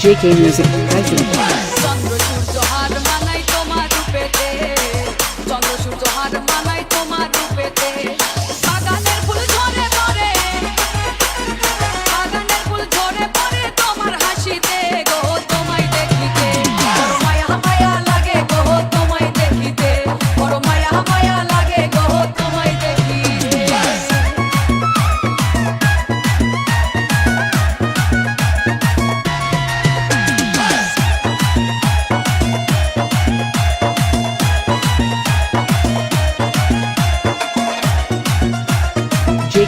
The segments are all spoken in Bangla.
JK Music present.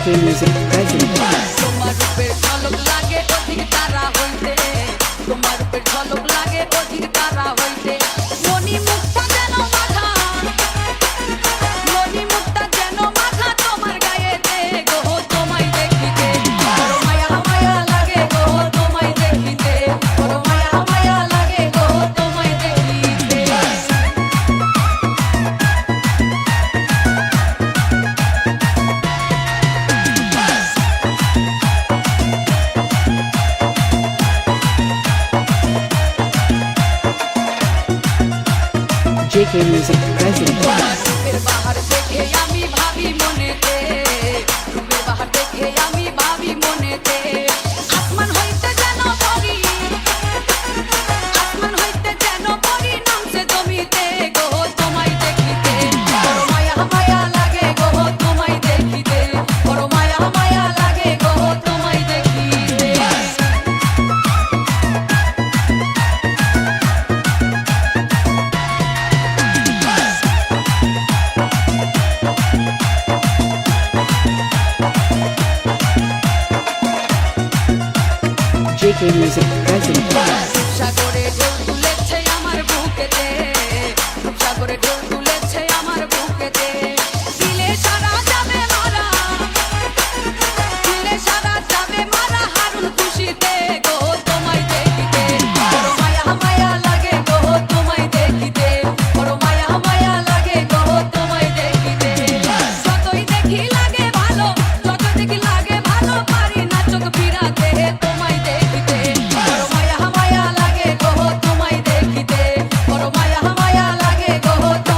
K music present তোমার রূপের ঝলক লাগে, অধিক তারা হইতে। তোমার রূপের ঝলক লাগে, অধিক JK Music President. Baker Music present.